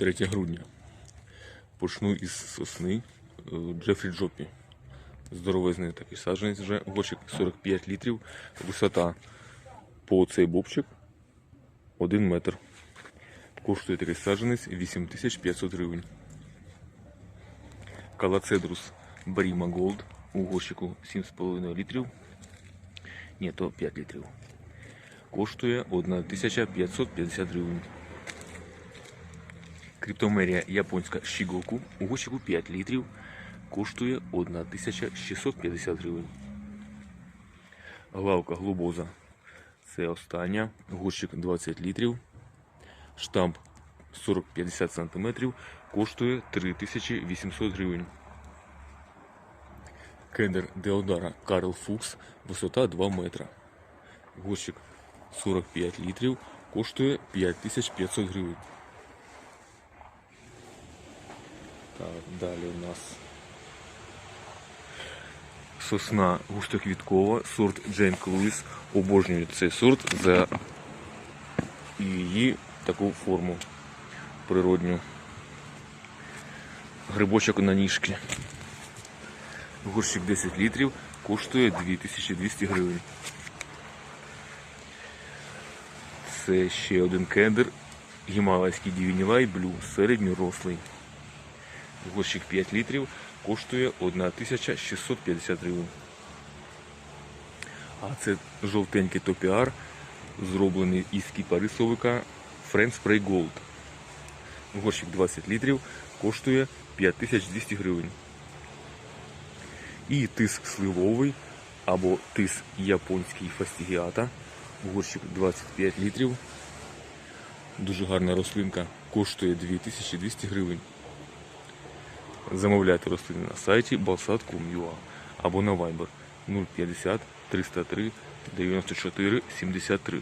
3 грудня. Почну із сосни е, Джефрі Джопі. Здоровезний такий саджанець вже, горщик 45 літрів, висота по цей бобчик 1 метр. Коштує такий саджанець 8500 гривень. Калацедрус Баріма Голд у горщику 7,5 літрів. Ні, то 5 літрів. Коштує 1550 гривень. Криптомерія японська Шігоку у горщику 5 літрів. Коштує 1650 гривень. Главка глобоза. Це остання. Горщик 20 літрів. Штамп 40-50 см. Коштує 3800 гривень. Кедр Деодара Карл Фукс. Висота 2 метра. Горщик 45 літрів. Коштує 5500 гривень. Так, далі у нас сосна густоквіткова, сорт Джейн Луїс. Обожнюю цей сорт за її таку форму природню. Грибочок на ніжки. Горщик 10 літрів коштує 2200 гривень. Це ще один кендер. Гімалайський Дівінілай Блю, середньорослий. Горщик 5 літрів коштує 1650 гривень. А це жовтенький топіар, зроблений із кіпарисовика Friend Spray Gold. Горщик 20 літрів коштує 5200 гривень. І тиск сливовий або тиск японський фастігіата. Горщик 25 літрів. Дуже гарна рослинка. Коштує 2200 гривень. Замовляйте рослини на сайті balsat.com.ua або на Viber 050 303 94 73.